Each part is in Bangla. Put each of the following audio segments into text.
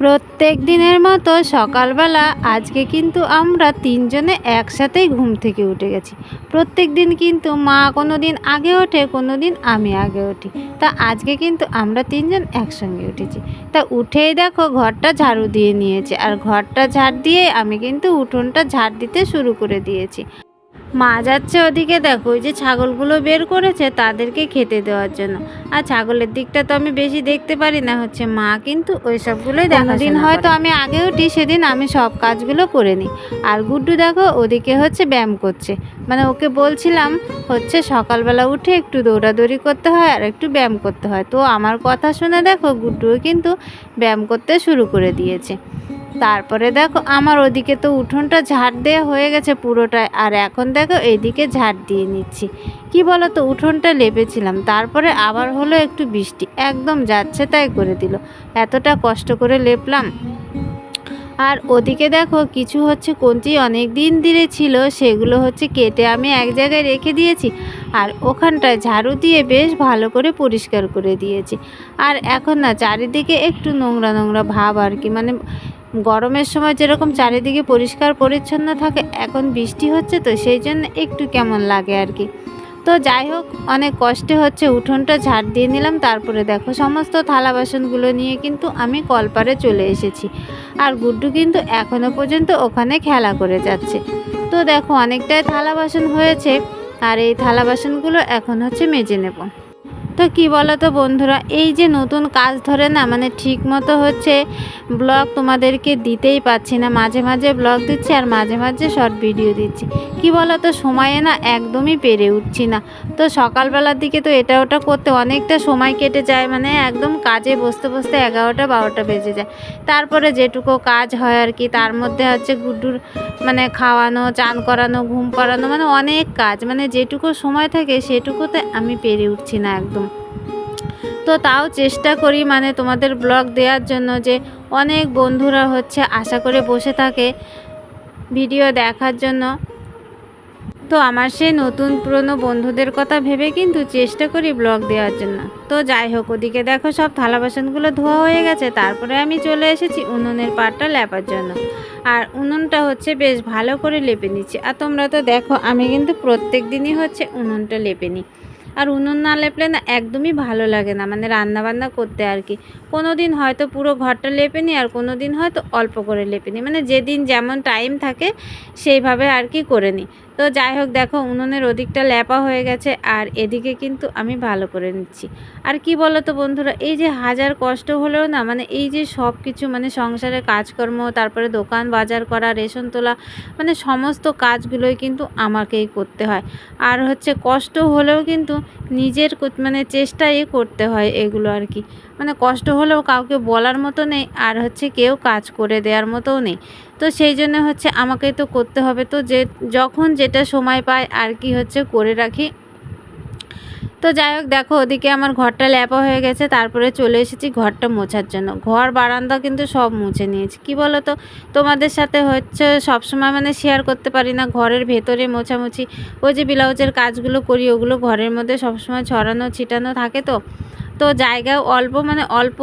প্রত্যেক দিনের মতো সকালবেলা, আজকে কিন্তু আমরা তিনজনে একসাথেই ঘুম থেকে উঠে গেছি। প্রত্যেক দিন কিন্তু মা কোনো দিন আগে ওঠে কোনো দিন আমি আগে উঠি। তা আজকে কিন্তু আমরা তিনজন একসঙ্গে উঠেছি। তা উঠেই দেখো ঘরটা ঝাড়ু দিয়ে নিয়েছে। আর ঘরটা ঝাড় দিয়ে আমি কিন্তু উঠোনটা ঝাড় দিতে শুরু করে দিয়েছি। মা যাচ্ছে ওদিকে দেখো ওই যে ছাগলগুলো বের করেছে তাদেরকে খেতে দেওয়ার জন্য। আর ছাগলের দিকটা তো আমি বেশি দেখতে পারি না হচ্ছে মা কিন্তু ওই সবগুলোই দিন হয়তো আমি আগে উঠি সেদিন আমি সব কাজগুলো করে নিই। আর গুড্ডু দেখো ওদিকে হচ্ছে ব্যায়াম করছে। মানে ওকে বলছিলাম হচ্ছে সকালবেলা উঠে একটু দৌড়াদৌড়ি করতে হয় আর একটু ব্যায়াম করতে হয়। তো আমার কথা শুনে দেখো গুড্ডুও কিন্তু ব্যায়াম করতে শুরু করে দিয়েছে। তারপরে দেখো আমার ওদিকে তো উঠোনটা ঝাড় দেওয়া হয়ে গেছে পুরোটাই, আর এখন দেখো এইদিকে ঝাড় দিয়ে নিচ্ছি। কি বলো তো উঠোনটা লেপেছিলাম, তারপরে আবার হলো একটু বৃষ্টি, একদম যাচ্ছে তাই করে দিল। এতটা কষ্ট করে লেপলাম। আর ওদিকে দেখো কিছু হচ্ছে কঞ্চি অনেক দিন ধরে ছিল, সেগুলো হচ্ছে কেটে আমি এক জায়গায় রেখে দিয়েছি, আর ওখানটায় ঝাড়ু দিয়ে বেশ ভালো করে পরিষ্কার করে দিয়েছি। আর এখন না, চারিদিকে একটু নোংরা নোংরা ভাব আর কি মানে গরমের সময় যেরকম চারিদিকে পরিষ্কার পরিচ্ছন্ন থাকে, এখন বৃষ্টি হচ্ছে তো সেই জন্য একটু কেমন লাগে আর কি। তো যাই হোক, অনেক কষ্টে হচ্ছে, উঠোনটা ঝাড় দিয়ে নিলাম, তারপরে দেখো সমস্ত থালা বাসনগুলো নিয়ে কিন্তু আমি কলপারে চলে এসেছি। আর গুড্ডু কিন্তু এখনও পর্যন্ত ওখানে খেলা করে যাচ্ছে। তো দেখো অনেকটাই থালা বাসন হয়েছে, আর এই থালা বাসনগুলো এখন হচ্ছে মেজে নেব। তো কি বলো তো বন্ধুরা, এই যে নতুন কাজ ধরে না মানে ঠিক মতো হচ্ছে ব্লগ তোমাদেরকে দিতেই পাচ্ছি না। মাঝে মাঝে ব্লগ দিচ্ছি আর মাঝে মাঝে শর্ট ভিডিও দিচ্ছি। কি বলো তো সময়ে না একদমই পেরে উঠছি না। তো সকালবেলার দিকে তো এটা ওটা করতে অনেকটা সময় কেটে যায় মানে একদম কাজে বসতে বসতে এগারোটা বারোটা বেজে যায়। তারপরে যেটুকু কাজ হয় আর কি, তার মধ্যে হচ্ছে গুড্ডুর মানে খাওয়ানো, চান করানো, ঘুম পাড়ানো মানে অনেক কাজ। মানে যেটুকু সময় থাকে সেটুকুতে আমি পেরে উঠছি না একদম। তো তাও চেষ্টা করি মানে তোমাদের ব্লগ দেওয়ার জন্য যে অনেক বন্ধুরা হচ্ছে আশা করে বসে থাকে ভিডিও দেখার জন্য। তো আমার সেই নতুন পুরনো বন্ধুদের কথা ভেবে কিন্তু চেষ্টা করি ব্লগ দেওয়ার জন্য। তো যাই হোক, ওদিকে দেখো সব থালা বাসনগুলো ধোয়া হয়ে গেছে, তারপরে আমি চলে এসেছি উনুনের পাটটা লেপার জন্য। আর উনুনটা হচ্ছে বেশ ভালো করে লেপে নিচ্ছি। আর তোমরা তো দেখো, আমি কিন্তু প্রত্যেক দিনই হচ্ছে উনুনটা লেপে নিই। আর উনুন না লেপলে না একদমই ভালো লাগে না মানে রান্না বান্না করতে আর কি। কোনো দিন হয়তো পুরো ঘরটা লেপে নিই আর কোনো দিন হয়তো অল্প করে লেপে নিই মানে যেদিন যেমন টাইম থাকে সেইভাবে আর কি করে নিই তো যাই হোক, দেখো উনুনের ওদিকটা ল্যাপা হয়ে গেছে আর এদিকে কিন্তু আমি ভালো করে নিচ্ছি। আর কি বলো তো বন্ধুরা, এই যে হাজার কষ্ট হলেও না মানে এই যে সব কিছু মানে সংসারের কাজকর্ম, তারপরে দোকান বাজার করা, রেশন তোলা মানে সমস্ত কাজগুলোই কিন্তু আমাকেই করতে হয়। আর হচ্ছে কষ্ট হলেও কিন্তু নিজের মানে চেষ্টাই করতে হয় এগুলো আর কি। মানে কষ্ট হলেও কাউকে বলার মতো নেই, আর হচ্ছে কেউ কাজ করে দেওয়ার মতোও নেই। তো সেই জন্য হচ্ছে আমাকে তো করতে হবে। তো যে, যখন যেটা সময় পায় আর কি হচ্ছে করে রাখি। তো যাই হোক, দেখো ওদিকে আমার ঘরটা ল্যাপা হয়ে গেছে, তারপরে চলে এসেছি ঘরটা মোছার জন্য। ঘর, বারান্দা কিন্তু সব মুছে নিয়েছি। কি বলো তো তোমাদের সাথে হচ্ছে সবসময় মানে শেয়ার করতে পারি না, ঘরের ভেতরে মোছামুছি। ওই যে ব্লাউজের কাজগুলো করি, ওগুলো ঘরের মধ্যে সবসময় ছড়ানো, ছিটানো থাকে তো। তো জায়গাও অল্প মানে অল্প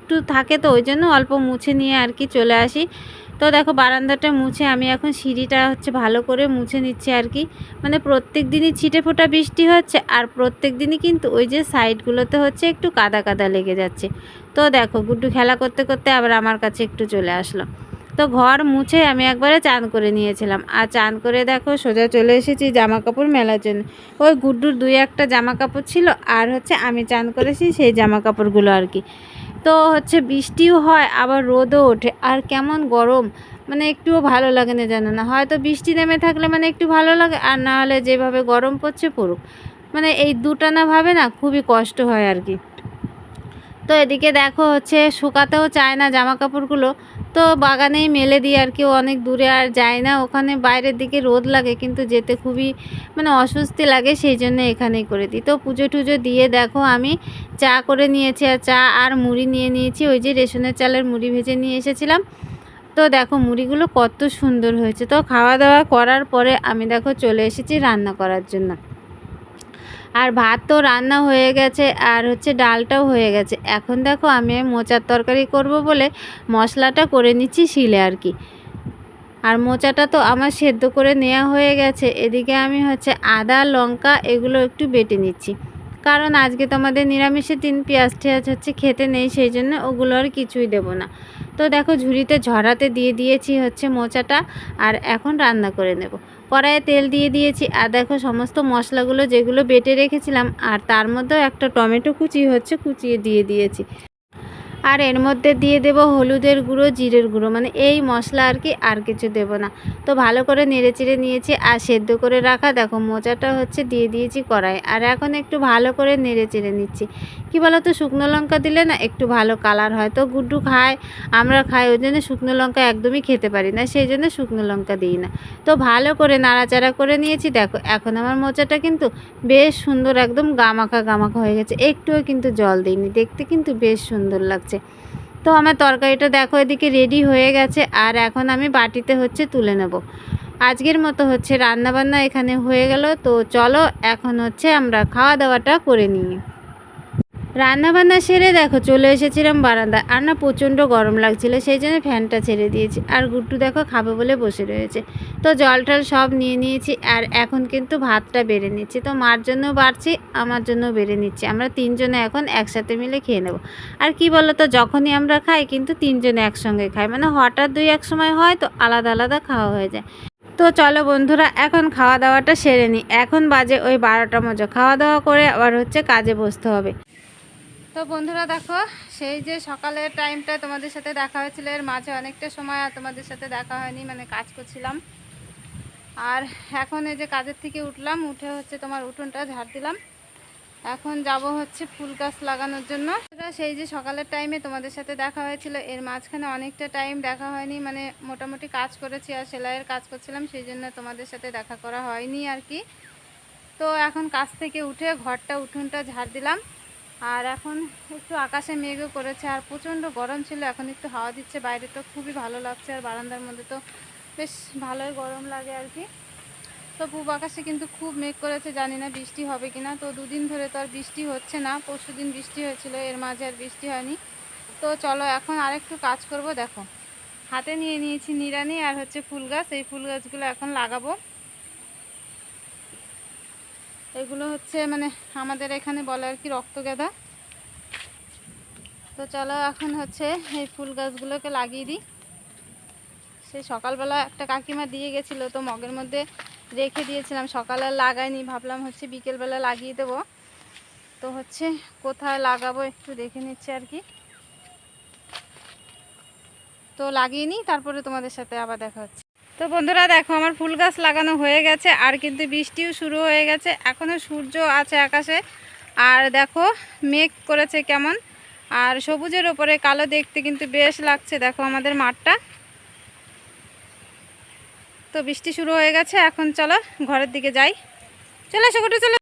একটু থাকে তো, ওই জন্য অল্প মুছে নিয়ে আর কি চলে আসি। তো দেখো বারান্দাটা মুছে আমি এখন সিঁড়িটা হচ্ছে ভালো করে মুছে নিচ্ছি আর কি। মানে প্রত্যেক দিনই ছিটে ফোটা বৃষ্টি হচ্ছে আর প্রত্যেক দিনই কিন্তু ওই যে সাইডগুলোতে হচ্ছে একটু কাদা কাদা লেগে যাচ্ছে। তো দেখো গুড্ডু খেলা করতে করতে আবার আমার কাছে একটু চলে আসলো। তো ঘর মুছে আমি একবারে চান করে নিয়েছিলাম। আর চান করে দেখো সোজা চলে এসেছি জামা কাপড় মেলার জন্য। ওই গুড্ডুর দুই একটা জামা কাপড় ছিল আর হচ্ছে আমি চান করেছি সেই জামা কাপড়গুলো আর কি। তো হচ্ছে বৃষ্টিও হয়, আবার রোদও ওঠে। আর কেমন গরম মানে একটুও ভালো লাগে না জানো না। হয়তো বৃষ্টি নেমে থাকলে মানে একটু ভালো লাগে, আর না হলে যেভাবে গরম পড়ছে পড়ুক। মানে এই দুটানা ভাবে না খুবই কষ্ট হয় আর কি। তো এদিকে দেখো হচ্ছে শুকাতেও চায় না জামা কাপড়গুলো তো বাগানেই মেলে দিই আর কি অনেক দূরে আর যায় না। ওখানে বাইরের দিকে রোদ লাগে, কিন্তু যেতে খুবই মানে অস্বস্তি লাগে, সেই জন্য এখানেই করে দিই। তো পুজো টুজো দিয়ে দেখো আমি চা করে নিয়েছি আর চা আর মুড়ি নিয়ে নিয়েছি। ওই যে রেশনের চালের মুড়ি ভেজে নিয়ে এসেছিলাম। তো দেখো মুড়িগুলো কত সুন্দর হয়েছে। তো খাওয়া দাওয়া করার পরে আমি দেখো চলে এসেছি রান্না করার জন্য। আর ভাত তো রান্না হয়ে গেছে আর হচ্ছে ডালটাও হয়ে গেছে। এখন দেখো আমি মোচার তরকারি করব বলে মশলাটা করে নিচ্ছি শিলে আর কি। আর মোচাটা তো আমার সেদ্ধ করে নেওয়া হয়ে গেছে। এদিকে আমি হচ্ছে আদা, লঙ্কা এগুলো একটু বেটে নিচ্ছি। কারণ আজকে তো আমাদের নিরামিষের দিন পেঁয়াজ টেয়াজ হচ্ছে খেতে নেই, সেই জন্য ওগুলো আর কিছুই দেবো না। তো দেখো ঝুড়িতে ঝরাতে দিয়ে দিয়েছি হচ্ছে মোচাটা আর এখন রান্না করে নেব। কড়াইয়ে তেল দিয়ে দিয়েছি। আর দেখো সমস্ত মশলাগুলো যেগুলো বেটে রেখেছিলাম, আর তার মধ্যেও একটা টমেটো কুচি হচ্ছে, কুচিয়ে দিয়ে দিয়েছি। আর এর মধ্যে দিয়ে দেব হলুদের গুঁড়ো, জিরের গুঁড়ো। মানে এই মশলা আর কি আর কিছু দেব না। তো ভালো করে নেড়ে চেড়ে নিয়েছি আর সেদ্ধ করে রাখা, দেখো মোচাটা হচ্ছে দিয়ে দিয়েছি কড়াই। আর এখন একটু ভালো করে নেড়ে চেড়ে নিচ্ছি। কী বলো তো শুকনো লঙ্কা দিলে না একটু ভালো কালার হয়। তো গুড্ডু খায়, আমরা খাই, ওই জন্য শুকনো লঙ্কা একদমই খেতে পারি না, সেই জন্য শুকনো লঙ্কা দিই না। তো ভালো করে নাড়াচাড়া করে নিয়েছি, দেখো এখন আমার মোচাটা কিন্তু বেশ সুন্দর, একদম গামাখা গামাখা হয়ে গেছে। একটুও কিন্তু জল দিইনি, দেখতে কিন্তু বেশ সুন্দর লাগছে। তো আমার তরকারিটা দেখো এদিকে রেডি হয়ে গেছে, আর এখন আমি বাটিতে হচ্ছে তুলে নেব। আজকের মতো হচ্ছে রান্নাবান্না এখানে হয়ে গেল, তো চলো এখন হচ্ছে আমরা খাওয়া দাওয়াটা করে নিই। রান্নাবান্না সেরে দেখো, চলে এসেছিলাম বারান্দা আর না প্রচণ্ড গরম লাগছিল, সেই জন্য ফ্যানটা ছেড়ে দিয়েছি। আর গুট্টু দেখো খাবে বলে বসে রয়েছে। তো জল টল সব নিয়ে নিয়েছি, আর এখন কিন্তু ভাতটা বেড়ে নিচ্ছি। তো মার জন্য বাড়ছি, আমার জন্য বেড়ে নিচ্ছি। আমরা তিনজনে এখন একসাথে মিলে খেয়ে নেব। আর কি বলো তো যখনই আমরা খাই কিন্তু তিনজনে একসঙ্গে খাই। মানে হঠাৎ দুই এক সময় হয় তো আলাদা আলাদা খাওয়া হয়ে যায়। তো চলো বন্ধুরা, এখন খাওয়া দাওয়াটা সেরে নিই। এখন বাজে ওই বারোটা মতো খাওয়া দাওয়া করে আবার হচ্ছে কাজে বসতে হবে। তো বন্ধুরা দেখো, সেই যে সকালের টাইমটা তোমাদের সাথে দেখা হয়েছিল, এর মাঝে অনেকটা সময় আর তোমাদের সাথে দেখা হয়নি মানে কাজ করছিলাম। আর এখন এই যে কাজের থেকে উঠলাম, উঠে হচ্ছে তোমার উঠোনটা ঝাড় দিলাম। এখন যাব হচ্ছে ফুল গাছ লাগানোর জন্য। সেই যে সকালের টাইমে তোমাদের সাথে দেখা হয়েছিল, এর মাঝখানে অনেকটা টাইম দেখা হয়নি মানে মোটামুটি কাজ করেছি আর সেলাইয়ের কাজ করছিলাম, সেই জন্য তোমাদের সাথে দেখা করা হয়নি আর কি। তো এখন কাজ থেকে উঠে ঘরটা, উঠোনটা ঝাড় দিলাম। আর এখন একটু আকাশে মেঘও করেছে, আর প্রচণ্ড গরম ছিল, এখন একটু হাওয়া দিচ্ছে, বাইরে তো খুবই ভালো লাগছে, আর বারান্দার মধ্যে তো বেশ ভালোই গরম লাগে আর কি। তো পূব আকাশে কিন্তু খুব মেঘ করেছে, জানি না বৃষ্টি হবে কিনা, তো দুদিন ধরে তো আর বৃষ্টি হচ্ছে না, পরশু দিন বৃষ্টি হয়েছিল, এর মাঝে আর বৃষ্টি হয়নি। তো চলো এখন আরেকটু কাজ করব, দেখো। হাতে নিয়ে নিয়েছি নিরানি আর হচ্ছে ফুল গাছ, এই ফুল গাছগুলো এখন লাগাবো। এগুলো হচ্ছে মানে আমাদের এখানে বলে আর কি রক্তগাঁদা তো চলো এখন হচ্ছে এই ফুল গাছগুলোকে লাগিয়ে দিই। সেই সকালবেলা একটা কাকিমা দিয়ে গেছিল, তো মগের মধ্যে রেখে দিয়েছিলাম। সকালে লাগাইনি, ভাবলাম হচ্ছে বিকেলবেলা লাগিয়ে দেব। তো হচ্ছে কোথায় লাগাবো একটু দেখে নিচ্ছি আর কি। তো লাগিয়ে নিই, তারপরে তোমাদের সাথে আবার দেখা হচ্ছে। তো বন্ধুরা দেখো, আমার ফুল গাছ লাগানো হয়ে গেছে, আর কিন্তু বৃষ্টিও শুরু হয়ে গেছে। এখনও সূর্য আছে আকাশে। আর দেখো, মেঘ করেছে কেমন। আর সবুজের ওপরে কালো দেখতে কিন্তু বেশ লাগছে, দেখো আমাদের মাঠটা। তো বৃষ্টি শুরু হয়ে গেছে, এখন চলো ঘরের দিকে যাই। চলে এসো চলে।